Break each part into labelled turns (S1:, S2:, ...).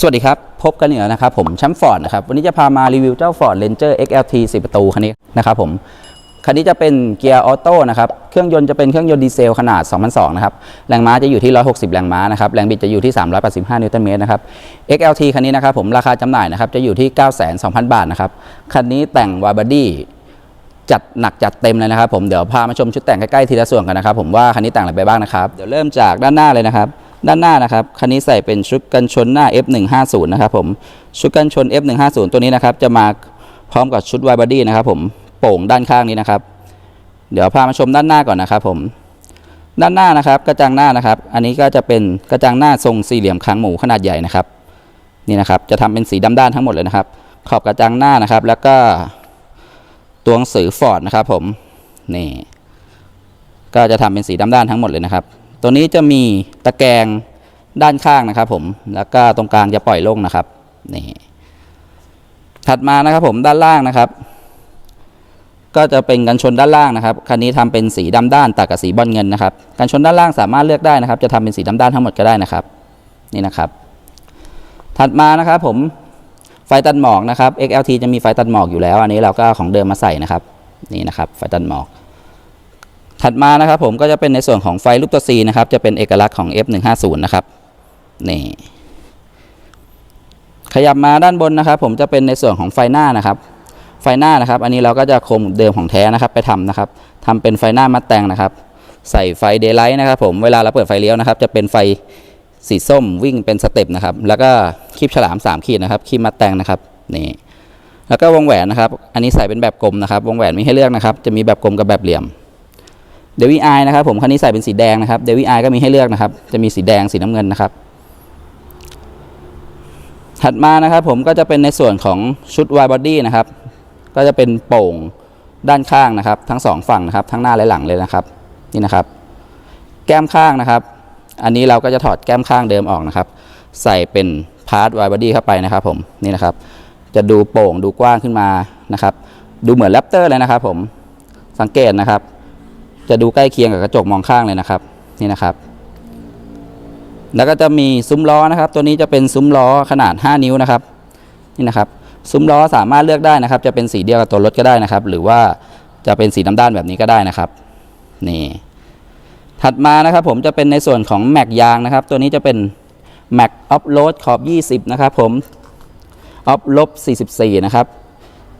S1: สวัสดีครับ พบกันอีกแล้วนะครับ ผมแชมป์ฟอร์ดนะครับ วันนี้จะพามารีวิวเจ้า Ford Ranger XLT 10 ประตูคันนี้นะครับผม คันนี้จะเป็นเกียร์ออโต้นะครับ เครื่องยนต์จะเป็นเครื่องยนต์ดีเซลขนาด2,200นะครับ แรงม้าจะอยู่ที่ 160 แรงม้านะครับ แรงบิดจะอยู่ที่ 385 นิวตันเมตรนะครับ XLT คันนี้นะครับผมราคาจำหน่ายนะครับจะอยู่ที่ 902,000 บาทนะครับ คันนี้แต่งวาบดี้จัดหนักจัดเต็มเลยนะครับผม เดี๋ยวพามาชมชุดแต่งใกล้ๆทีละส่วนกันนะครับผมว่าคันนี้แต่งอะไรไปบ้างนะครับ เดี๋ยวเริ่มจากด้านหน้าเลยนะครับ ด้านหน้านะครับคันนี้ใส่เป็นชุดกันชนหน้า F150 นะครับผมชุดกันชน F150 ตัวนี้นะครับจะมาพร้อมกับชุด wide body นะครับผมโป่งด้านข้างนี้นะครับ เดี๋ยวพามาชมด้านหน้าก่อนนะครับผมด้านหน้านะครับกระจังหน้านะครับ อันนี้ก็จะเป็นกระจังหน้าทรงสี่เหลี่ยมคางหมูขนาดใหญ่นะครับนี่นะครับจะทำเป็นสีดำด้านทั้งหมดเลยนะครับ ขอบกระจังหน้านะครับ แล้วก็ตัวหนังสือฟอร์ดนะครับผมนี่ก็จะทำเป็นสีดำด้านทั้งหมดเลยนะครับ ตัวนี้จะมีตะแกรงด้านข้างนะครับ ผมแล้วก็ตรงกลางจะปล่อยโล่งนะครับนี่ถัดมานะครับผมด้านล่างนะครับ ก็จะเป็นกันชนด้านล่างนะครับคันนี้ทำเป็นสีดำด้านตัดกับสีบอลเงินนะครับกันชนด้านล่างสามารถเลือกได้นะครับ จะทำเป็นสีดำด้านทั้งหมดก็ได้นะครับ นี่นะครับ ถัดมานะครับผมไฟตัดหมอกนะครับ XLT จะมีไฟตัดหมอกอยู่แล้ว อันนี้เราก็ของเดิมมาใส่นะครับ นี่นะครับ ไฟตัดหมอก ถัดมานะครับผมก็จะเป็นในส่วนของไฟรูปตัว C นะครับ จะเป็นเอกลักษณ์ของ F150 นะครับนี่ขยับมาด้านบนนะครับ ผมจะเป็นในส่วนของไฟหน้านะครับ ไฟหน้านะครับ อันนี้เราก็จะคมเดิมของแท้นะครับ ไปทำนะครับทำเป็นไฟหน้ามัดแต่งนะครับ ใส่ไฟเดย์ไลท์นะครับผมเวลาเราเปิดไฟเลี้ยวนะครับ จะเป็นไฟสีส้มวิ่งเป็นสเต็ปนะครับ แล้วก็คีบฉลาม 3 ขีดนะครับคีบมัดแตงนะครับนี่แล้วก็วงแหวนนะครับ อันนี้ใส่เป็นแบบกลมนะครับ วงแหวนมีให้เลือกนะครับ จะมีแบบกลมกับแบบเหลี่ยม เดวี่ไอนะครับผมคันนี้ใส่เป็นสีแดงนะครับเดวี่ไอก็มีให้เลือกนะครับ จะมีสีแดงสีน้ำเงินนะครับ ถัดมานะครับผมก็จะเป็นในส่วนของชุดวายบอดี้นะครับ ก็จะเป็นโป่งด้านข้างนะครับ ทั้งสองฝั่งนะครับ ทั้งหน้าและหลังเลยนะครับ นี่นะครับ แก้มข้างนะครับ อันนี้เราก็จะถอดแก้มข้างเดิมออกนะครับ ใส่เป็นพาร์ทวายบอดี้เข้าไปนะครับ ผมนี่นะครับ จะดูโป่งดูกว้างขึ้นมานะครับ ดูเหมือนแรปเตอร์เลยนะครับ ผมสังเกตนะครับ จะดูใกล้เคียงกับกระจกมองข้างเลยนะครับนี่นะครับ แล้วก็จะมีซุ้มล้อนะครับ ตัวนี้จะเป็นซุ้มล้อขนาด 5 นิ้วนะครับนี่นะครับซุ้มล้อสามารถเลือกได้นะครับ จะเป็นสีเดียวกับตัวรถก็ได้นะครับ หรือว่าจะเป็นสีดำด้านแบบนี้ก็ได้นะครับนี่ถัดมานะครับ ผมจะเป็นในส่วนของแม็กยางนะครับ ตัวนี้จะเป็นแม็กออฟโรดขอบ 20 นะครับ ผมออฟลบ44 นะครับ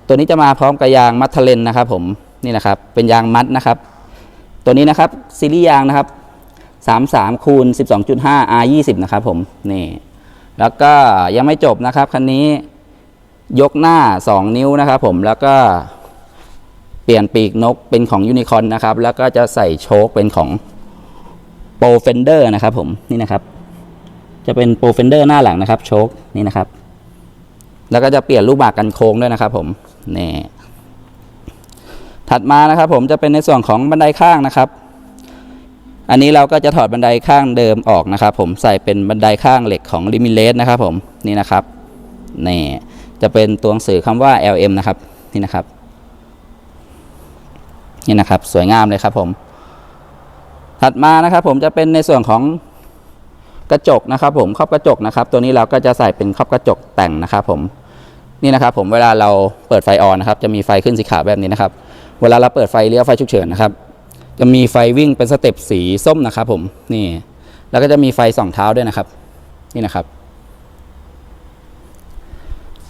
S1: ตัวนี้จะมาพร้อมกับยางมัทเทเลนนะครับ ผมนี่นะครับ เป็นยางมัดนะครับ ตัวนี้นะครับซีรีส์ยางนะครับ 33คูณ12.5 R 20นะครับผมนี่แล้วก็ยังไม่จบนะครับคันนี้ยกหน้า 2 นิ้วนะครับผมแล้วก็เปลี่ยนปีกนกเป็นของยูนิคอนนะครับ แล้วก็จะใส่โชคเป็นของโปรเฟนเดอร์นะครับผมนี่นะครับ จะเป็นโปรเฟนเดอร์หน้าหลังนะครับ โชคนี่นะครับ แล้วก็จะเปลี่ยนรูปบากกันโค้งด้วยนะครับผมนี่ ถัดมานะครับผมจะเป็นในส่วนของบันไดข้างนะครับ อันนี้เราก็จะถอดบันไดข้างเดิมออกนะครับ ผมใส่เป็นบันไดข้างเหล็กของลิมิเลสนะครับผมนี่นะครับนี่จะเป็นตัวหนังสือคำว่า LM นะครับนี่นะครับนี่นะครับสวยงามเลยครับผม ถัดมานะครับผมจะเป็นในส่วนของกระจกนะครับ ผมครอบกระจกนะครับ ตัวนี้เราก็จะใส่เป็นครอบกระจกแต่งนะครับ ผมนี่นะครับ ผมเวลาเราเปิดไฟออนนะครับ จะมีไฟขึ้นสีขาวแบบนี้นะครับ เวลาเราเปิดไฟเลี้ยวไฟฉุกเฉินนะครับ จะมีไฟวิ่งเป็นสเต็ปสีส้มนะครับ ผมนี่ แล้วก็จะมีไฟส่องเท้าด้วยนะครับ นี่นะครับ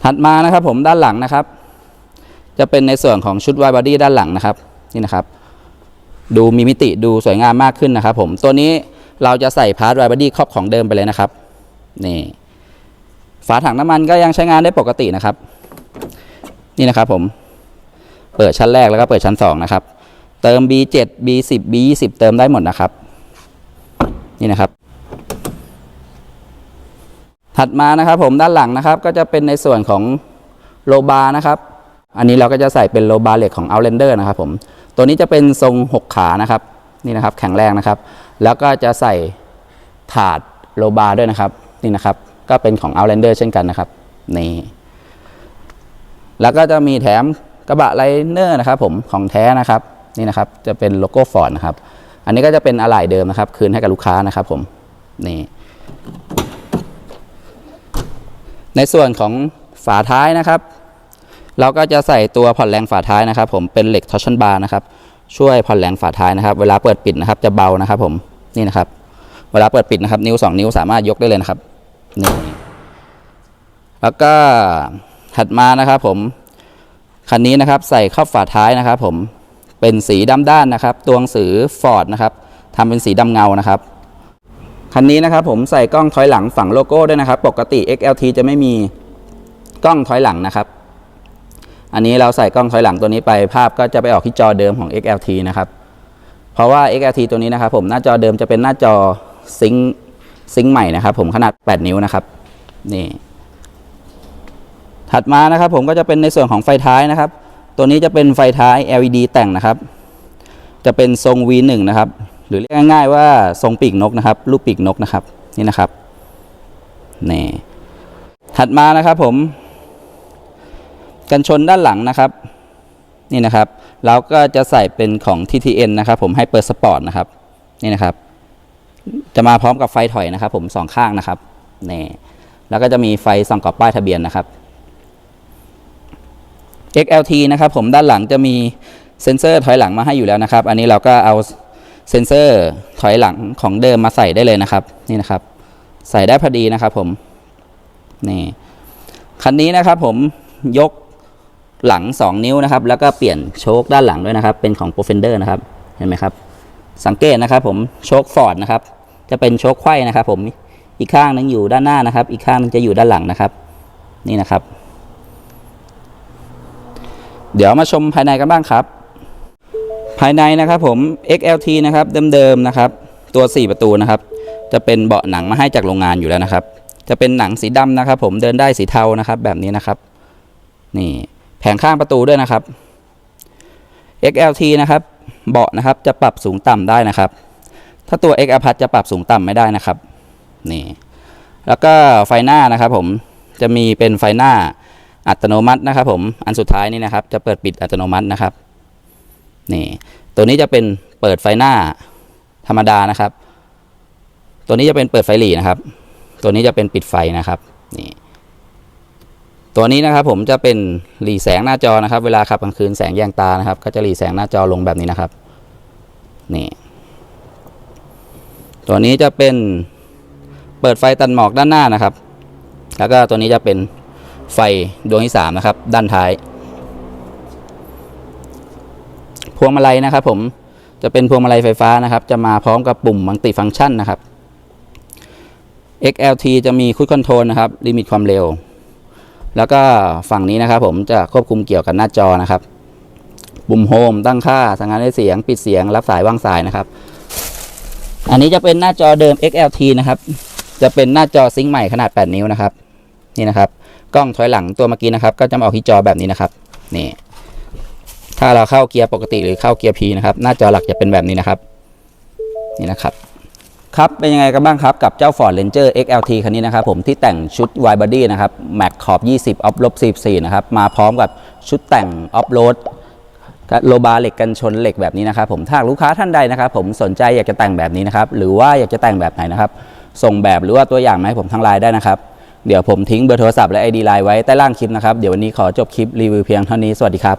S1: ถัดมานะครับ ผมด้านหลังนะครับ จะเป็นในส่วนของชุดวายบอดี้ด้านหลังนะครับ นี่นะครับ ดูมีมิติดูสวยงามมากขึ้นนะครับ ผมตัวนี้เราจะใส่พาร์ทไวบอดี้ครอบของเดิมไปเลยนะครับนี่ฝาถังน้ำมันก็ยังใช้งานได้ปกตินะครับ นี่นะครับผม เปิดชั้นแรกแล้วก็เปิดชั้นสองนะครับ เติม B7 B10 B20 เติมได้หมดนะครับ นี่นะครับ ถัดมานะครับผมด้านหลังนะครับ ก็จะเป็นในส่วนของโลบาร์นะครับ อันนี้เราก็จะใส่เป็นโลบาร์เหล็กของ Outlander นะครับผม ตัวนี้จะเป็นทรง 6 ขานะครับ นี่นะครับ แข็งแรงนะครับ แล้วก็จะใส่ถาดโลบาร์ด้วยนะครับ นี่นะครับ ก็เป็นของ Outlander เช่นกันนะครับ นี่ แล้วก็จะมีแถม กระบะไลเนอร์นะครับผมของแท้นะครับนี่นะครับจะเป็นโลโก้ฟอร์ดนะครับอันนี้ก็จะเป็นอะไหล่เดิมนะครับ คืนให้กับลูกค้านะครับผมนี่ในส่วนของฝาท้ายนะครับ เราก็จะใส่ตัวผ่อนแรงฝาท้ายนะครับ ผมเป็นเหล็กทอชันบาร์นะครับช่วยผ่อนแรงฝาท้ายนะครับ เวลาเปิดปิดนะครับ จะเบานะครับ ผมนี่นะครับ เวลาเปิดปิดนะครับ นิ้วสองนิ้วสามารถยกได้เลยนะครับนี่แล้วก็ถัดมานะครับ ผม คันนี้นะครับใส่เข้าฝาท้ายนะครับ ผมเป็นสีดำด้านนะครับ ตัวหนังสือฟอร์ดนะครับทำเป็นสีดำเงานะครับคันนี้นะครับผมใส่กล้องถอยหลังฝั่งโลโก้ด้วยนะครับ ปกติ XLT จะไม่มีกล้องถอยหลังนะครับ อันนี้เราใส่กล้องถอยหลังตัวนี้ไปภาพก็จะไปออกที่จอเดิมของ XLT นะครับ เพราะว่า XLT ตัวนี้นะครับ ผมหน้าจอเดิมจะเป็นหน้าจอซิงค์ซิงค์ใหม่นะครับ ผมขนาด 8 นิ้วนะครับนี่ ถัดมานะครับผมก็จะเป็นในส่วนของไฟท้ายนะครับ ตัวนี้จะเป็นไฟท้าย LED แต่งนะครับ จะเป็นทรง V1 นะครับ หรือเรียกง่ายๆว่าทรงปีกนกนะครับ รูปปีกนกนะครับนี่นะครับนี่ถัดมานะครับผม กันชนด้านหลังนะครับ นี่นะครับ เราก็จะใส่เป็นของ TTN นะครับ ผมให้เปิดสปอร์ตนะครับ นี่นะครับ จะมาพร้อมกับไฟถอยนะครับ ผมสองข้างนะครับนี่แล้วก็จะมีไฟส่องกรอบป้ายทะเบียนนะครับ XLT นะครับผมด้านหลังจะมีเซ็นเซอร์ถอยหลังมาให้อยู่แล้วนะครับ อันนี้เราก็เอาเซ็นเซอร์ถอยหลังของเดิมมาใส่ได้เลยนะครับ นี่นะครับ ใส่ได้พอดีนะครับผมนี่คันนี้นะครับผมยกหลัง 2 นิ้วนะครับ แล้วก็เปลี่ยนโชคด้านหลังด้วยนะครับ เป็นของ Profender นะครับ เห็นไหมครับ สังเกตนะครับผมโชคฟอร์ดนะครับ จะเป็นโชคไขว้นะครับ ผมอีกข้างหนึงอยู่ด้านหน้านะครับ อีกข้างนึงจะอยู่ด้านหลังนะครับ นี่นะครับ เดี๋ยวมาชมภายในกันบ้างครับ ภายในนะครับผม XLT นะครับเดิมๆนะครับ ตัว 4 ประตูนะครับ จะเป็นเบาะหนังมาให้จากโรงงานอยู่แล้วนะครับ จะเป็นหนังสีดำนะครับผมเดินได้สีเทานะครับแบบนี้นะครับ นี่แผงข้างประตูด้วยนะครับ XLT นะครับ เบาะนะครับจะปรับสูงต่ำได้นะครับ ถ้าตัว X a p a t จะปรับสูงต่ำไม่ได้นะครับ นี่ แล้วก็ไฟหน้านะครับผมจะมีเป็นไฟหน้า อัตโนมัตินะครับ ผมอันสุดท้ายนี่นะครับ จะเปิดปิดอัตโนมัตินะครับนี่ตัวนี้จะเป็นเปิดไฟหน้าธรรมดานะครับ ตัวนี้จะเป็นเปิดไฟหลีนะครับ ตัวนี้จะเป็นปิดไฟนะครับนี่ตัวนี้นะครับผมจะเป็นหลีแสงหน้าจอนะครับ เวลาขับกลางคืนแสงแยงตานะครับ ก็จะหลีแสงหน้าจอลงแบบนี้นะครับนี่ตัวนี้จะเป็นเปิดไฟตัดหมอกด้านหน้านะครับ แล้วก็ตัวนี้จะเป็น ไฟดวงที่สามนะครับ ด้านท้าย พวงมาลัยนะครับ ผมจะเป็นพวงมาลัยไฟฟ้านะครับ จะมาพร้อมกับปุ่มมัลติฟังก์ชันนะครับ XLT จะมีคุ i คอนโทรลนะครับ ลิมิตความเร็ว แล้วก็ฝั่งนี้นะครับ ผมจะควบคุมเกี่ยวกับหน้าจอนะครับ ปุ่มโฮมตั้งค่าสั่งงานได้เสียง ปิดเสียง รับสายวางสายนะครับ อันนี้จะเป็นหน้าจอเดิม XLT นะครับ จะเป็นหน้าจอซิงค์ใหม่ขนาด 8 นิ้วนะครับ นี่นะครับ กล้องถอยหลังตัวเมื่อกี้นะครับ ก็จะมาออกที่จอแบบนี้นะครับนี่ถ้าเราเข้าเกียร์ปกติหรือเข้าเกียร์ P นะครับ หน้าจอหลักจะเป็นแบบนี้นะครับนี่นะครับ ครับเป็นยังไงกันบ้างครับ กับเจ้า Ford Ranger XLT คันนี้นะครับ ผมที่แต่งชุด wide body นะครับแม็กขอบ 20ออฟลบ44นะครับ มาพร้อมกับชุดแต่งออฟโรดโลบาเหล็กกันชนเหล็กแบบนี้นะครับ ผมถ้าลูกค้าท่านใดนะครับ ผมสนใจอยากจะแต่งแบบนี้นะครับ หรือว่าอยากจะแต่งแบบไหนนะครับ ส่งแบบหรือว่าตัวอย่างมาให้ผมทางไลน์ได้นะครับ เดี๋ยวผมทิ้งเบอร์โทรศัพท์และ ID ไลน์ไว้ใต้ล่างคลิปนะครับ เดี๋ยววันนี้ขอจบคลิปรีวิวเพียงเท่านี้ สวัสดีครับ